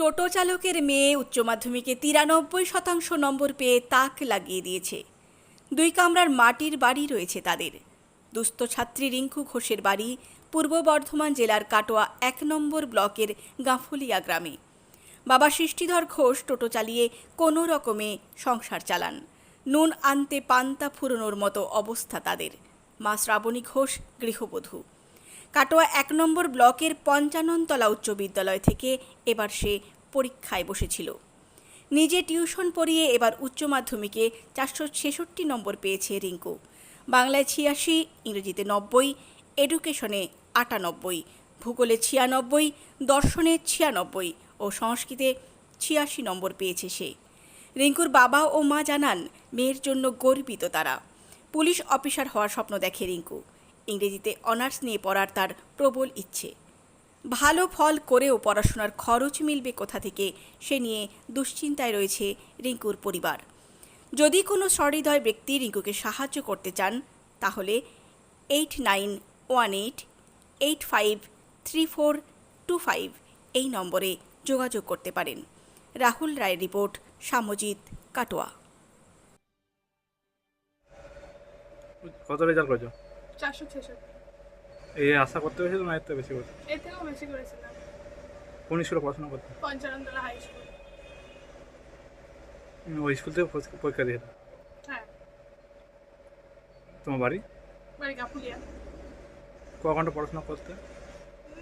টোটো চালকের মেয়ে উচ্চ মাধ্যমিকে তিরানব্বই শতাংশ নম্বর পেয়ে তাক লাগিয়ে দিয়েছে। দুই কামরার মাটির বাড়ি রয়েছে তাদের। দুস্থ ছাত্রী রিঙ্কু ঘোষের বাড়ি পূর্ব বর্ধমান জেলার কাটোয়া এক নম্বর ব্লকের গাঁফুলিয়া গ্রামে। বাবা সৃষ্টিধর ঘোষ টোটো চালিয়ে কোনো রকমে সংসার চালান। নুন আনতে পান্তা ফুরোনোর মতো অবস্থা তাদের। মা শ্রাবণী ঘোষ, গৃহবধূ। কাটোয়া এক নম্বর ব্লকের পঞ্চাননতলা উচ্চ বিদ্যালয় থেকে এবার সে পরীক্ষায় বসেছিল। নিজে টিউশন পড়িয়ে এবার উচ্চ মাধ্যমিকে চারশো ছেষট্টি নম্বর পেয়েছে রিঙ্কু। বাংলায় ছিয়াশি, ইংরেজিতে নব্বই, এডুকেশনে আটানব্বই, ভূগোলে ছিয়ানব্বই, দর্শনে ছিয়ানব্বই ও সংস্কৃতে ছিয়াশি নম্বর পেয়েছে সে। রিঙ্কুর বাবা ও মা জানান, মেয়ের জন্য গর্বিত তারা। পুলিশ অফিসার হওয়ার স্বপ্ন দেখে রিঙ্কু। ইংরেজিতে অনার্স নিয়ে পড়ার তার প্রবল ইচ্ছে। ভালো ফল করেও পড়াশোনার খরচ মিলবে কোথা থেকে সে নিয়ে দুশ্চিন্তায় রয়েছে রিঙ্কুর পরিবার। যদি কোনো সহৃদয় ব্যক্তি রিঙ্কুকে সাহায্য করতে চান, তাহলে eight nine one eight eight five three four two five এই নম্বরে যোগাযোগ করতে পারেন। রাহুল রায়ের রিপোর্ট, সামজিৎ কাটোয়া। কত রেজাল্ট চারশো ছেষট্টি। এই আশা করতে পেরেছিল না এর থেকে বেশি করতে? এর থেকেও বেশি করেছিলাম কোন স্কুলে পড়াশোনা করতে? পঞ্চাননতলা হাই স্কুল ওই স্কুল থেকে পরীক্ষা- দিয়ে হ্যাঁ। তোমার বাড়ি? বাড়ি কাপুলিয়া ক ঘণ্টা পড়াশোনা করতে?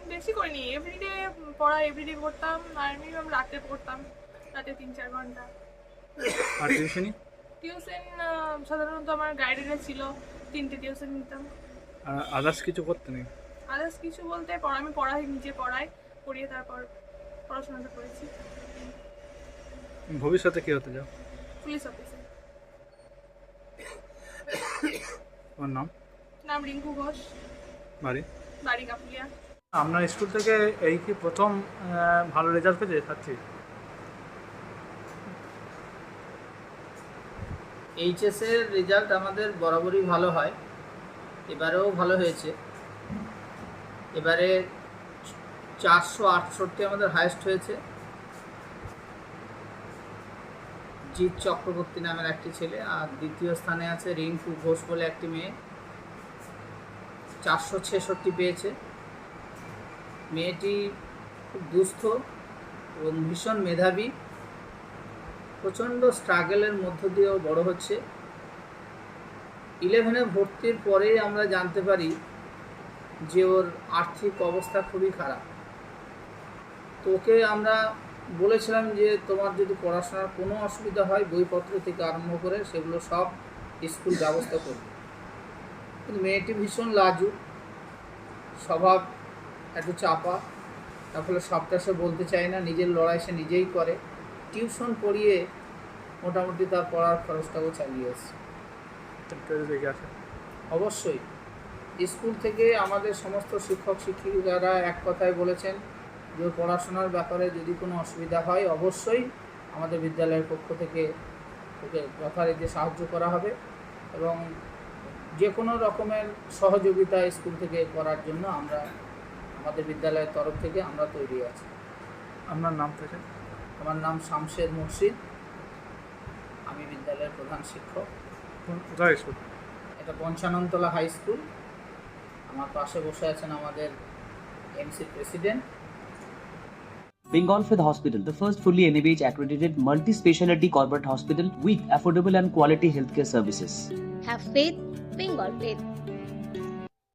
বেশি করিনি। এভরিডে পড়া এভরিডে করতাম। আর মিনিমাম রাতে পড়তাম। রাতে তিন চার ঘণ্টা। আর টিউশনি টিউশন সাধারণত আমার গাইডেরা ছিল। তিনটে টিউশন নিতাম। আদার্স কিছু করতে নেই? আদার্স কিছু বলতে পড়া আমি পড়াই নিজে পড়াই পড়িয়ে তারপর পড়াশোনাটা করেছি। ভবিষ্যতে কি হতে চাও পুলিশ অফিসে তোমার নাম? নাম রিঙ্কু ঘোষ। বাড়ি? বাড়ি কাপুলিয়া আপনার স্কুল থেকে এই কি প্রথম ভালো রেজাল্ট পেয়েছে ছাত্রী? এইচএসের রেজাল্ট আমাদের বরাবরই ভালো হয়। এবারেও ভালো হয়েছে। এবারে চারশো আটষট্টি আমাদের হায়েস্ট হয়েছে। জিৎ চক্রবর্তী নামের একটি ছেলে আর দ্বিতীয় স্থানে আছে রিঙ্কু ঘোষ বলে একটি মেয়ে। চারশো ছেষট্টি পেয়েছে। মেয়েটি খুব দুস্থ এবং ভীষণ মেধাবী। প্রচণ্ড স্ট্রাগলের মধ্য দিয়েও বড় হচ্ছে। ইলেভেনে ভর্তির পরেই আমরা জানতে পারি যে ওর আর্থিক অবস্থা খুবই খারাপ। তো ওকে আমরা বলেছিলাম যে তোমার যদি পড়াশোনার কোনো অসুবিধা হয়, বইপত্র থেকে আরম্ভ করে সেগুলো সব স্কুল ব্যবস্থা করবে। কিন্তু মেয়েটি ভীষণ লাজুক, স্বভাব একটু চাপা, তার ফলে সবটা সে বলতে চায় না, নিজের লড়াই সে নিজেই করে। টিউশন পড়িয়ে মোটামুটি তার পড়ার খরচটাও চালিয়ে এসছে। দেখে আসে অবশ্যই। স্কুল থেকে আমাদের সমস্ত শিক্ষক শিক্ষিকারা এক কথায় বলেছেন যে পড়াশোনার ব্যাপারে যদি কোনো অসুবিধা হয় অবশ্যই আমাদের বিদ্যালয়ের পক্ষ থেকে ওকে যথারীতি সাহায্য করা হবে এবং যে কোনো রকমের সহযোগিতা স্কুল থেকে করার জন্য আমরা আমাদের বিদ্যালয়ের তরফ থেকে আমরা তৈরি আছি। আপনার নাম থেকে? আমার নাম শামশেদ মুর্শিদ। আমি বিদ্যালয়ের প্রধান শিক্ষক। স্কুল এটা পঞ্চাননতলা হাই স্কুল আমার পাশে বসে আছেন আমাদের MC president Bengal Fifth Hospital, the first fully NABH accredited multi speciality corporate hospital with affordable and quality healthcare services. Have faith, Bengal faith.